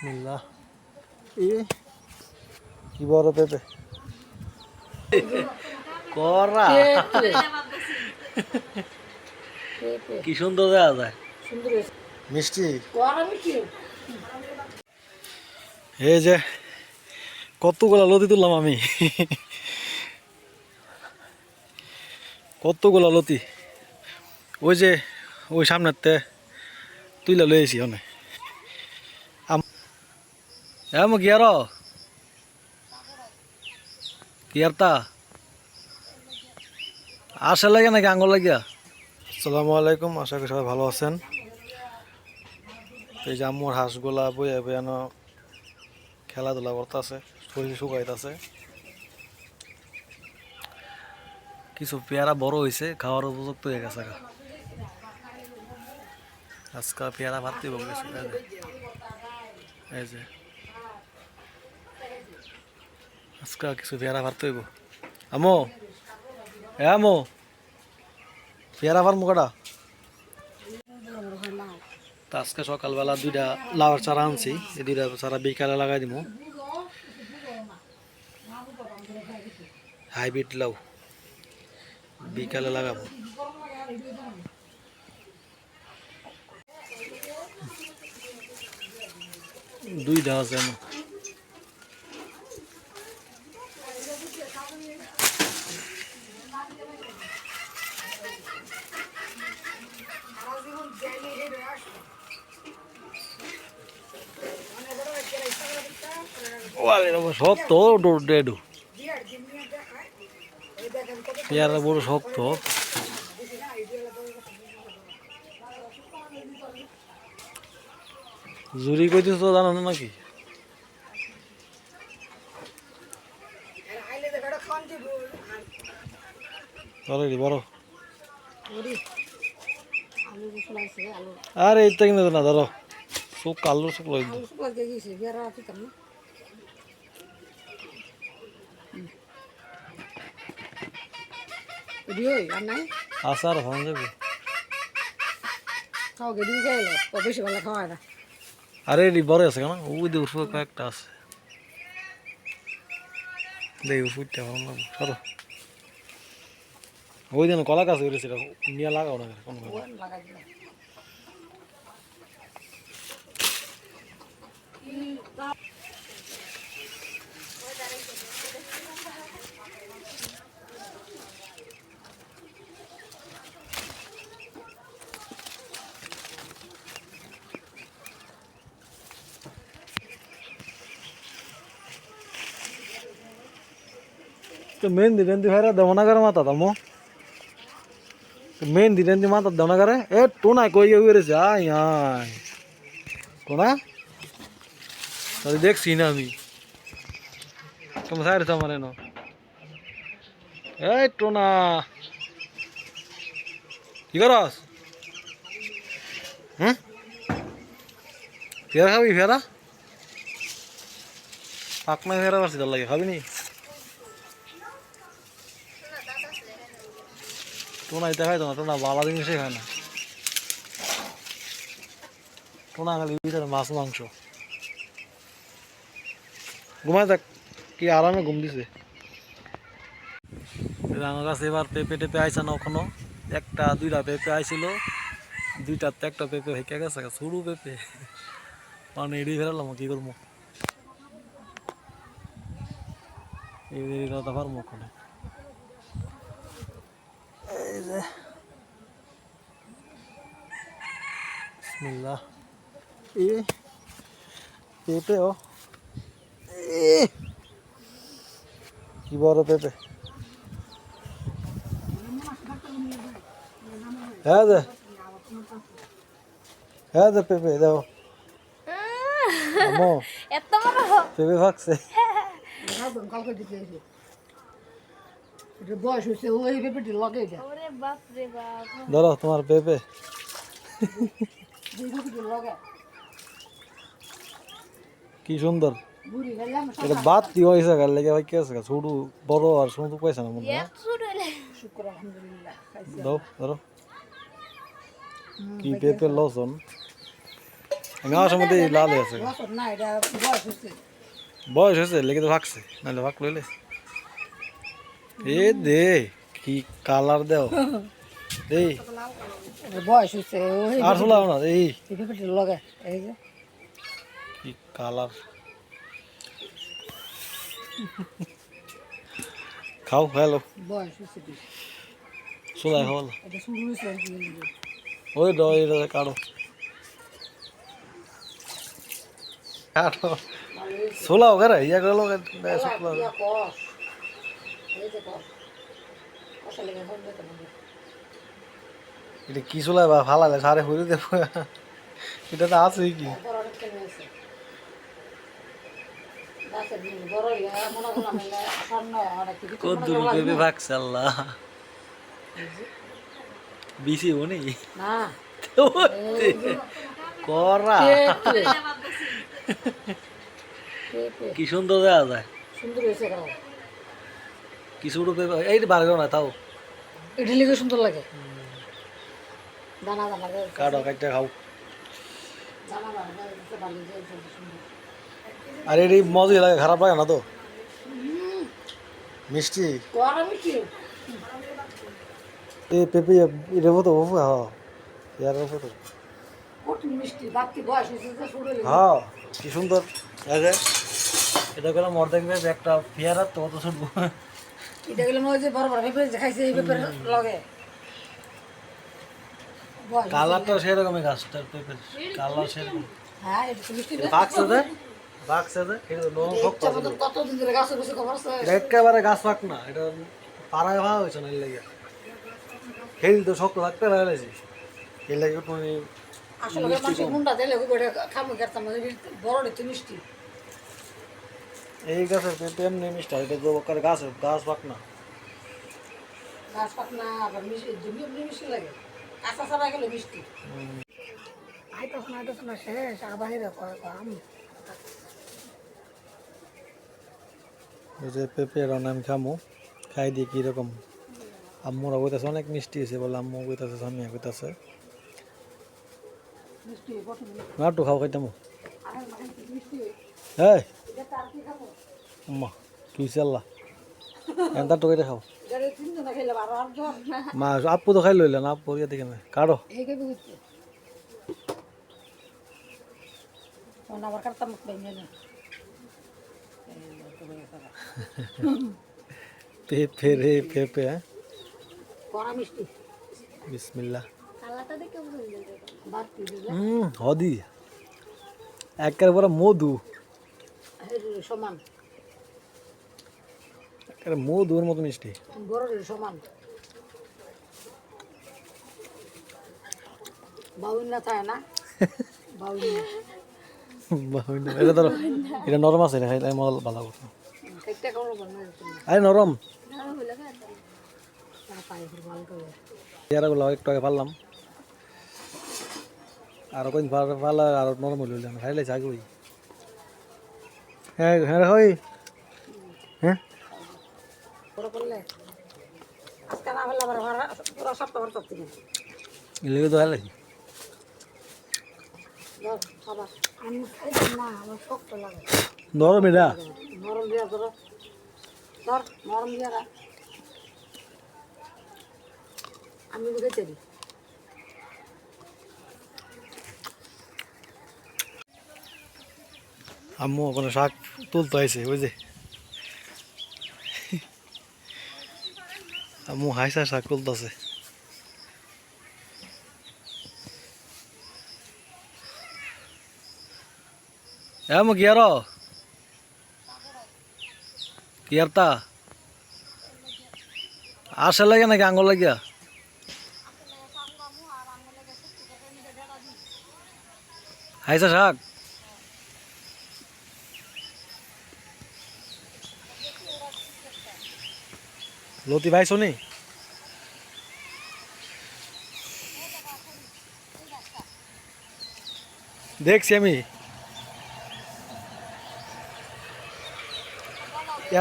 বিসমিল্লাহ। এ কি বড় পেঁপে? করা কি সুন্দর দেওয়া যায়। মিষ্টি? এই যে কতগুলা লতি তুললাম আমি। কতগুলা লতি? ওই যে ওই সামনেতে তুইলা লয়েছি অনেক। এম আর তা। আসা লাগে নাকি আঙুল লাগিয়া? আসসালামু আলাইকুম, আশা করি সবাই ভালো আছেন। এই যে আম্মুর হাঁসগুলা বইয়া বইয়ানো খেলাধুলা করতেছে শরীর শুকাইতেছে কিছু পেয়ারা বড় হয়েছে খাওয়ার উপযুক্ত হয়ে গেছে গা। আজকে পেয়ারা ভাত দিব এই যে। এই যে আজকে কিছু পেয়ারা ভাত হইব। আমো, এ আমো পেয়ারা ভার মুখটা। তো আজকে সকালবেলা দুইটা লাউয়ের চারা আনছি, এই দুইটা চারা বিকালে লাগাই দিব হাইব্রিড লাউ, বিকালে লাগাবো। দুইটা আছে আমার বাবা শক্ত ডেডু পেয়ারা বড় শক্ত। জুরি কইতেছ তো জানো না নাকি? বড় আরে এই থেকে না ধরো সুখ কালো সুখ লই দাও। আসার ভালো যাবে বেশি ভালো খাওয়া না আরে এটি। বড় আছে কেন? ওই দিয়ে উঠবো কয়েকটা আছে। দেখি উঠতে ভালো লাগবে সরো ওই দিন কলা গাছ উঠেছে নিয়ে লাগাও না কোনো? লাগাই দিলাম তো মেহেন্দি টেন্দি ভাইরা দেবো না করে মাথা তামো মেহেন্দি টেন্দি মাথা দেবো না করে এ টোনা কই উড়েছে আয় আয় টোনা তাহলে দেখছি না আমি। তোমার সাইড আমার এনো এই টোনা কি করস হুম? ফেরা খাবি ফেরা পাকনা ফেরা পারছি তার লাগে, খাবি নি? টোনা দেখাই খাইতো না, টোনা বালা জিনিসই খায় না। টোনা খালি ভিতরে মাছ, মাংস। ঘুমায় থাক, কি আরামে ঘুম দিছে। আমার কাছে এবার পেঁপে টেপে আইসা না ওখানো। একটা, দুইটা পেঁপে আইছিল। দুইটাতে একটা পেঁপে হেঁকে গেছে সরু পেঁপে। মানে এড়িয়ে ফেরালাম, কি করব? এই পারব ওখানে। এই যে বিসমিল্লাহ। এ পেঁপে ও। কি বড় পেঁপে? হ্যাঁ দে। হ্যাঁ দে পেঁপে দেখো আমো। এত বড়। পেঁপে ভাগছে একদম কালকে দিতে এসে এটা বয়স হয়েছে ওই পেঁপেটি লগে ধরো তোমার পেঁপে। কি সুন্দর। এটা বাদ কি হয়েছে গাল লেগে ভাই কি আছে ছোট বড় আর সুন্দর পয়সা না মনে হয়? একশো হইলে শুক্র আলহামদুলিল্লাহ খাইছি। দাও ধরো। কি পেঁপে লসন? আমি আমার সময় লাল হয়ে আছে বয়স বয়স হয়েছে লেগে তো ভাগছে নাহলে ভাগ লইলে। এ দে কি কালার দেও। এই এটা বয়স হচ্ছে আর শোনাও না এই এই লগে এই যে। কি কালার। খাও হ্যালো বয়স হচ্ছে হল ওই এটা কাটো। কাটো। সোলাও করে? ইয়া লোক এটা কি সোলাই বা ফালালে সারে হইলে দেবো? এটা তো আছে কি? কদ্দুর পেঁপে ভাগছে আল্লাহ বিসি উনি না? করা। কি সুন্দর দেওয়া যায়। সুন্দর হয়েছে কারণ কিছু পেঁপে এই বারো না তাও। এটা লিখে সুন্দর লাগে দানা দানা কাটো কাটটা খাও। আর এটি মজা লাগে খারাপ লাগে না তো? মিষ্টি? এই পেঁপে এটা মতো বাবু হ্যাঁ। ইয়ার যে শুরু হয়ে কি সুন্দর। এটা করলাম অর্ধেক একটা পেয়ারা তো অত শুনব এটা গেলে যে বড় বড় পেঁপে খাইছে এই পেঁপের লগে। কালারটা সেরকমই গাছটার পেঁপের কালার সেরকম। হ্যাঁ এটা মিষ্টি বাক্সে দে বাক্সে দে এটা তো নরম শক্ত ইচ্ছা ধরে গাছে বসে খবর আছে। একেবারে গাছ পাক না এটা পাড়ায় ভাড়া হয়েছে না এর লাগে। হেল তো শক্ত থাকতে লাগেছি এর লাগে একটু আসলে মানুষের মুন্ডা দিলে খুব এটা গেতাম বড় তো মিষ্টি। এই গাছের পেঁপে এমনি মিষ্টি হয়, এটা তো করে গাছ গাছ পাক না গাছ পাক না আবার মিষ্টি এমনি মিষ্টি লাগে। কাঁচা ছাড়া গেলে মিষ্টি। আইতাস না আইতাস না শেষ আর বাইরে কয় আম। এই যে পেঁপে রান্না আমি খামো খাই দিয়ে কীরকম আম্মুরা কইতাছে অনেক মিষ্টি আছে বলে আম্মু কইতাছে সামিয়া কইতাছে। না একটু খাও খাইতাম। হ্যাঁ আম্মা কি চাল্লা এনতা তো কেটে খাও মা, আপু তো খাই লইলেন আপু ইয়ে দেখে না কাটো এই খাবি করছে তখন আবার কাটতাম পেঁপে রে পেঁপে হ্যাঁ কড়া মিষ্টি বিসমিল্লাহ হুম হদি। একের পরে মধু। সমান। মধুর মতো মিষ্টি। বড় সমান। বাউন্না থাকে না? বাউন্না বাহুইনা। এটা ধরো এটা নরম আছে রে খাইলে মল ভালো আরে নরম। ভালো একটু আগে পারলাম। আর নরম হইল খাইলে চাই কই হ্যাঁ হ্যাঁ হই হ্যাঁ বড় করলে আজকে না হলে আবার ভাড়া পুরো সপ্তাহ ভর করতে এগুলো তো শক্ত লাগে। নরম এটা নরম দিয়া ধরো ধর নরম দিয়া আমি বুঝেছি দিই। আম্মু ওখানে শাক তুলতে আইছে বুঝে আম্মু হাইসা শাক তুলতেছে। আম্মু, কি আর? কি তা? আসে লাগে নাকি আঙ্গুল লাগিয়া? হাইসা শাক? লতি ভাই, শুনি। দেখছি আমি।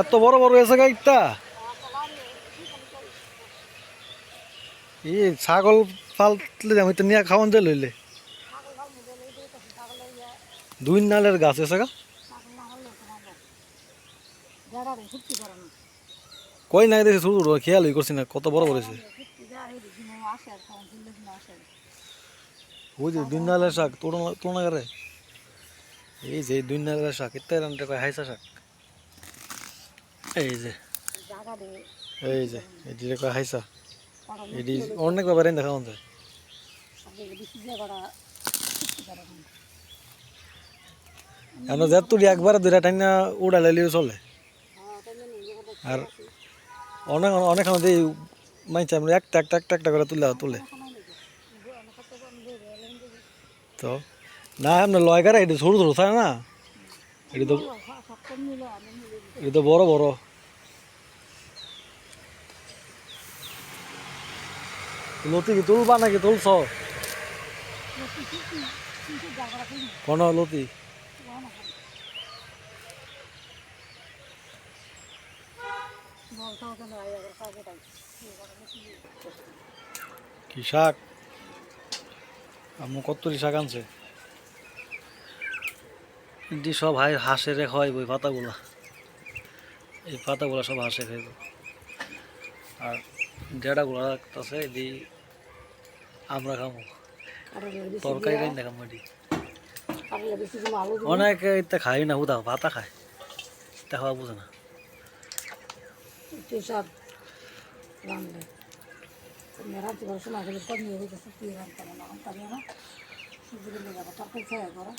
এত বড় বড় হয়েছে গাইটা ই ছাগল পাললে আমি তো নিয়ে খাওয়ান যে লইলে। দুই নালের গাছ আছে গা যারা রে সত্যি করে না কই নাই দেখে ছোট ছোট খেয়ালই করছি না, কত বড় বড় ওই যে দুই শাক তোর তোর না করে এই যে দুই নালের শাক ইত্যাদি রান্না কয়, হাইসা শাক। এই যে এই যে এটি কয়, হাইসা। করা এটি অনেক ব্যাপারে দেখা যায়। করা করে এখন যে তুই একবার দুইটা টাইনা উড়া লাইলে চলে। আর অনেক অনেক আমাদের মাইছে আমরা একটা একটা একটা একটা করে তুলে তুলে। তো, না, আমরা লয় কারা, এটা ছোট ছোট থাকে না? এটা তো এটা তো বড় বড়। লতি কি তুলবা নাকি তুলছ? কোন লতি বলতাও কেন আই আবার কাজে তাই কি শাক? আম্মু কত শাক আনছে। এটি সব হাই হাঁসে রে হয় ওই পাতাগুলা। এই পাতাগুলা সব হাঁসে খাইব আর ডেড়াগুলা রাখতেছে এটি আমরা খামো। তরকারি রাইন দেখাম এটি। অনেকে খাই না হুদা পাতা খায়। তা খাওয়া বুঝে না। একটু সব রান্না। রাত্রি করে সময় গেলে কম নিয়ে গেছে তুই রান্না না রান্না না। সুযোগ দিলে যাব তরকারি খাওয়া করো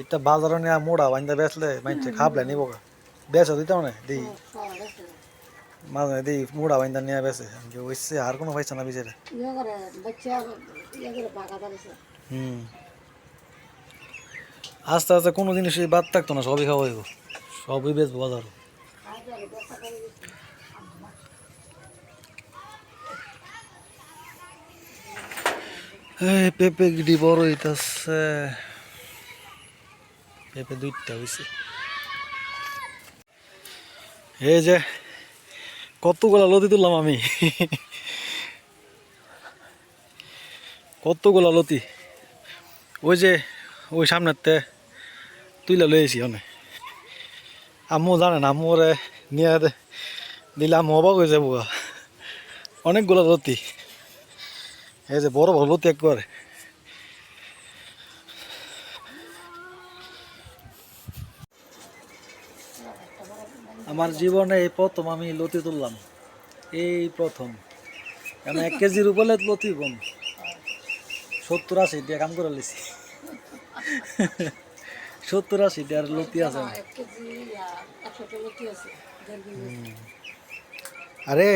এটা বাজারে নিয়ে মোড়া বান্ধা বেচলে মাইছে খাবলে নিব গা। বেচা দিতে মানে দিই। মাঝে দিই মোড়া বান্ধা নিয়ে বেচে আমি ওইসে আর কোনো পাইছে না বিচারে। হুম। আস্তে আস্তে কোনো জিনিসই বাদ থাকতো না সবই খাওয়া হইব। সবই বেচবো বাজার। পেঁপে গিটি বড় হইতাছে। পেঁপে দুইটা হইছে। এই যে কতগুলা লতি তুললাম আমি? কতগুলা লতি? ওই যে, ওই সামনেতে তুইলা লইছি অনেক আম্মু জানে না, আম্মু ওরে নিয়ে দিলে আম্মু অবাক হয়ে যাব অনেকগুলো লতি। এই যে বড় বড় লতি একবারে। আমার জীবনে এই প্রথম আমি লতি তুললাম। এই প্রথম। কেন এক কেজির উপরে লতি কম সত্তর আশি দিয়ে কাম করে লিছি। সত্তর আশি দিয়ে আর লতি আছে। কেজি আরে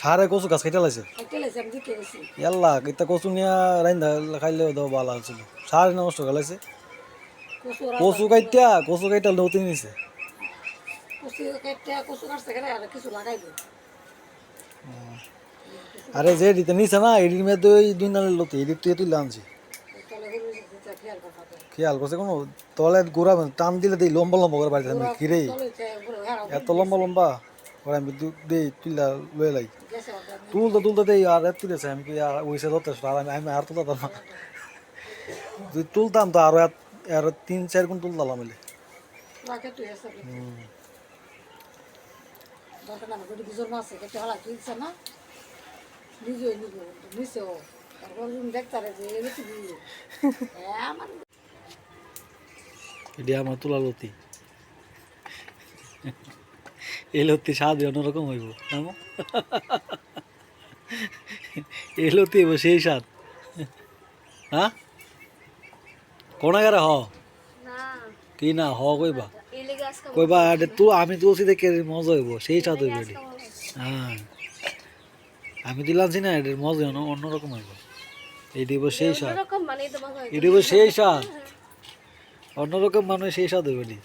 সারে কচু গাছ কেটে লাইছে। ইয়াল্লা কিতা কচু নিয়ে রাইন্দা খাইলে দাও ভালো ছিল সারে নষ্ট গেলাইছে কচু কচু কাইটা কচু কাইটা লতি নিছে। কচু কাটতে কচু কাটছে কেন আর কিছু লাগাইবে আরে যে দিতে নিছে না এডির মধ্যে ওই দুই নালের লতি এডির তুই তুই আনছি তলে খেয়াল করছে কোনো তলে গোড়া টান দিলে দেই লম্বা লম্বা করে বাড়িতে আমি কিরে তলে এত লম্বা লম্বা করে আমি দেই তুইলা লয়ে লাই। তুলতে তুলতে দেই আর এত তুলেছে আমি কি আর ওইসে যথেষ্ট আর আমি আমি আর তুলতাম না তুলতাম তো আরও আরও তিন চার গুণ তুলতাম মিলে এসে দরকার না গড়ি দুজন মাসে কেটে হলা কিনছে না? নিজে নিব নিছে ও। তারপর দেখতারে যে দিয়ে আমার এটি আমার তোলা লতি। এই লতি স্বাদ অন্যরকম হইব নামো এই লতি হইব সেই স্বাদ। হ্যাঁ? কোনাগারে হ? কি না হ কইবা? কইবা তো আমি তুলছি দেখে মজা হইব সেই স্বাদ হইব এটি। হ্যাঁ। আমি দিলাম না এটার মজা অন্য অন্যরকম হইব। এটি হইব সেই স্বাদ। এই দিব এটি হইব সেই স্বাদ। অন্যরকম মানুষ সেই স্বাদ হইব এটি।